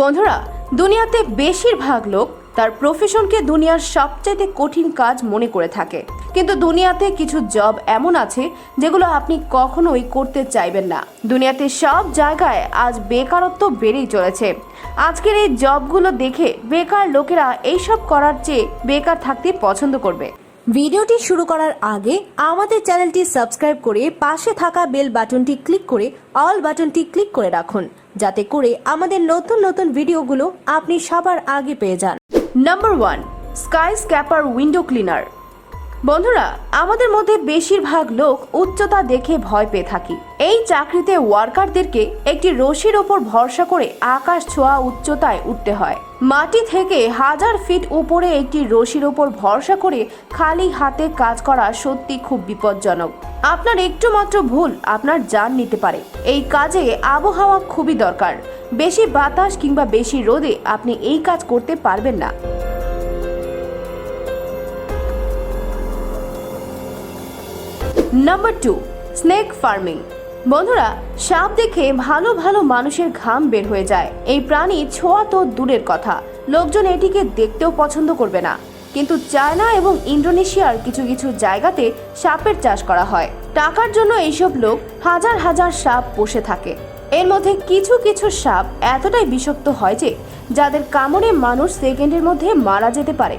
বন্ধুরা, দুনিয়াতে বেশিরভাগ লোক তার প্রফেশনকে দুনিয়ার সবচাইতে কঠিন কাজ মনে করে থাকে। কিন্তু দুনিয়াতে কিছু জব এমন আছে যেগুলো আপনি কখনোই করতে চাইবেন না। দুনিয়াতে সব জায়গায় আজ বেকারত্ব বেড়েই চলেছে। আজকের এই জবগুলো দেখে বেকার লোকেরা এইসব করার চেয়ে বেকার থাকতে পছন্দ করবে। ভিডিওটি শুরু করার আগে আমাদের চ্যানেলটি সাবস্ক্রাইব করে পাশে থাকা বেল বাটনটি ক্লিক করে অল বাটনটি ক্লিক করে রাখুন। যাতে করে আমাদের নতুন নতুন ভিডিওগুলো আপনি সবার আগে পেয়ে যান। Number one skyscraper window cleaner বন্ধুরা, আমাদের মধ্যে বেশিরভাগ লোক উচ্চতা দেখে ভয় পেয়ে থাকি। এই চাকরিতে ওয়ার্কারদেরকে একটি রশির ওপর ভরসা করে আকাশ ছোঁয়া উচ্চতায় উঠতে হয়। মাটি থেকে হাজার ফিট উপরে একটি রশির ওপর ভরসা করে খালি হাতে কাজ করা সত্যি খুব বিপজ্জনক। আপনার একটু মাত্র ভুল আপনার জান নিতে পারে। এই কাজে আবহাওয়া খুবই দরকার। বেশি বাতাস কিংবা বেশি রোদে আপনি এই কাজ করতে পারবেন না। নাম্বার টু স্নেক ফার্মিং বন্ধুরা, সাপ দেখে ভালো ভালো মানুষের ঘাম বের হয়ে যায়। এই প্রাণী ছোঁয়া তো দূরের কথা। লোকজন এটিকে দেখতেও পছন্দ করবে না। কিন্তু চায়না এবং ইন্দোনেশিয়ার কিছু কিছু জায়গাতে সাপের চাষ করা হয়। টাকার জন্য এইসব লোক হাজার হাজার সাপ বসে থাকে। এর মধ্যে কিছু কিছু সাপ এতটাই বিষাক্ত হয় যে, যাদের কামড়ে মানুষ সেকেন্ডের মধ্যে মারা যেতে পারে।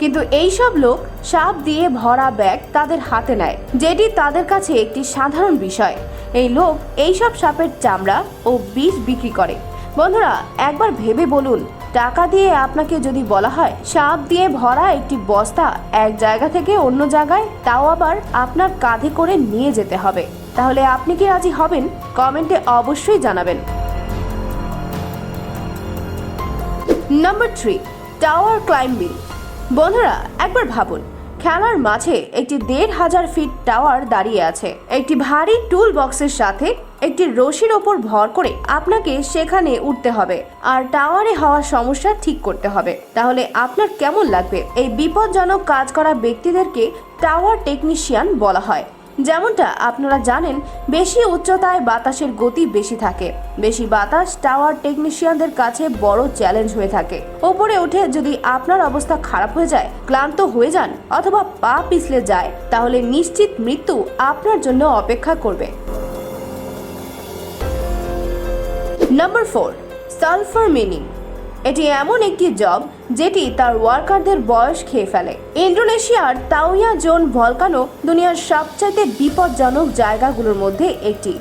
কিন্তু এই সব লোক সাপ দিয়ে ভরা ব্যাগ তাদের হাতে নেয়, যেটি তাদের কাছে একটি সাধারণ বিষয়। এই লোক এই সব সাপের চামড়া ও বিষ বিক্রি করে। বন্ধুরা, একবার ভেবে বলুন, টাকা দিয়ে আপনাকে যদি বলা হয় সাপ দিয়ে ভরা একটি বস্তা এক জায়গা থেকে অন্য জায়গায়, তাও আবার আপনার কাঁধে করে নিয়ে যেতে হবে। তাহলে আপনি কি রাজি হবেন? কমেন্টে অবশ্যই জানাবেন। Number three, tower climbing. বন্ধুরা, একবার ভাবুন, খেলার মাঝে একটি দেড় হাজার ফিট টাওয়ার দাঁড়িয়ে আছে। একটি ভারী টুল বক্সের সাথে একটি রশির ওপর ভর করে আপনাকে সেখানে উঠতে হবে আর টাওয়ারে হওয়া সমস্যা ঠিক করতে হবে। তাহলে আপনার কেমন লাগবে? এই বিপজ্জনক কাজ করা ব্যক্তিদেরকে টাওয়ার টেকনিশিয়ান বলা হয়। যেমনটা আপনারা জানেন, বেশি উচ্চতায় বাতাসের গতি বেশি থাকে। বেশি বাতাস টাওয়ার টেকনিশিয়ানদের কাছে বড় চ্যালেঞ্জ হয়ে থাকে। ওপরে উঠে যদি আপনার অবস্থা খারাপ হয়ে যায়, ক্লান্ত হয়ে যান অথবা পা পিছলে যায়, তাহলে নিশ্চিত মৃত্যু আপনার জন্য অপেক্ষা করবে। নাম্বার ফোর সালফার মিনিং এটি এমন একটি জব যেটি তার ওয়ার্কারদের বয়স খেয়ে ফেলে। ইন্দোনেশিয়ার তাওয়া জোন ভলকানো দুনিয়ার সবচাইতে বিপজ্জনক জায়গাগুলোর মধ্যে একটি।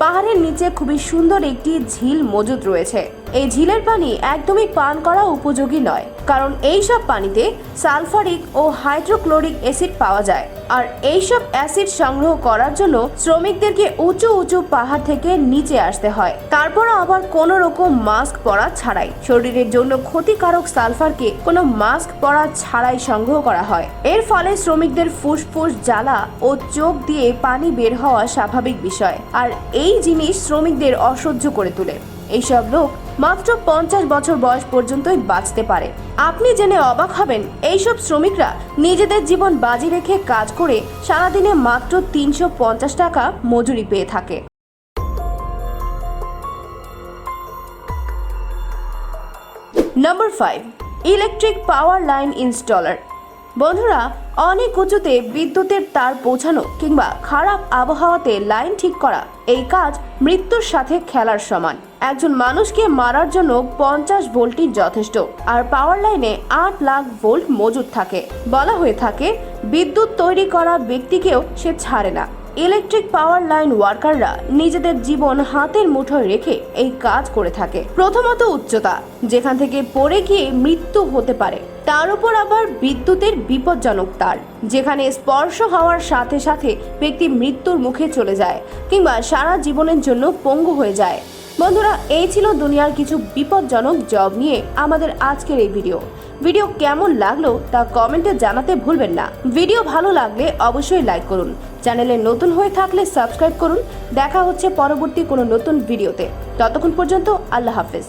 পাহাড়ের নিচে খুবই সুন্দর একটি ঝিল মজুদ রয়েছে। এই ঝিলের পানি একদমই পান করা উপযোগী নয়, কারণ এই সব পানিতে সালফারিক ও হাইড্রোক্লোরিক অ্যাসিড পাওয়া যায়। আর এইসব অ্যাসিড সংগ্রহ করার জন্য শ্রমিকদেরকে উঁচু উঁচু পাহাড় থেকে নিচে আসতে হয়। তারপর আবার কোনো রকম মাস্ক পরা ছাড়াই। শরীরের জন্য ক্ষতিকারক সালফারকে কোনো মাস্ক পরা ছাড়াই সংগ্রহ করা হয়। এর ফলে শ্রমিকদের ফুসফুস, জ্বালা ও চোখ দিয়ে পানি বের হওয়া স্বাভাবিক বিষয়। আর এই জিনিস শ্রমিকদের অসহ্য করে তোলে। এইসব লোক মাত্র পঞ্চাশ বছর বয়স পর্যন্তই বাঁচতে পারে। আপনি জেনে অবাক হবেন, এইসব শ্রমিকরা নিজেদের জীবন বাজি রেখে কাজ করে সারাদিনে মাত্র তিনশো পঞ্চাশ টাকা মজুরি পেয়ে থাকে। Number five, electric power line installer. বন্ধুরা, অনেক উঁচুতে বিদ্যুতের তার পৌঁছানো কিংবা খারাপ আবহাওয়াতে লাইন ঠিক করা, এই কাজ মৃত্যুর সাথে খেলার সমান। একজন মানুষকে মারার জন্য পঞ্চাশ ভোল্টই যথেষ্ট। আর পাওয়ার লাইনে আট লাখ ভোল্ট মজুদ থাকে। বলা হয়ে থাকে, বিদ্যুৎ তৈরি করা ব্যক্তিকেও সে ছাড়ে না। ইলেকট্রিক পাওয়ার লাইন ওয়ার্কাররা নিজেদের জীবন হাতের মুঠোয় রেখে এই কাজ করে থাকে। প্রথমত উচ্চতা, যেখান থেকে পড়ে গিয়ে মৃত্যু হতে পারে। তার উপর আবার বিদ্যুতের বিপজ্জনক তার, যেখানে স্পর্শ হওয়ার সাথে সাথে ব্যক্তি মৃত্যুর মুখে চলে যায়, কিংবা সারা জীবনের জন্য পঙ্গু হয়ে যায়। বন্ধুরা, এই ছিল দুনিয়ার কিছু বিপজ্জনক জব নিয়ে আমাদের আজকের এই ভিডিও ভিডিও কেমন লাগল তা কমেন্টে জানাতে ভুলবেন না। ভিডিও ভালো লাগলে অবশ্যই লাইক করুন। চ্যানেলে নতুন হয়ে থাকলে সাবস্ক্রাইব করুন। দেখা হচ্ছে পরবর্তী কোনো নতুন ভিডিওতে ততক্ষণ পর্যন্ত আল্লাহ হাফেজ।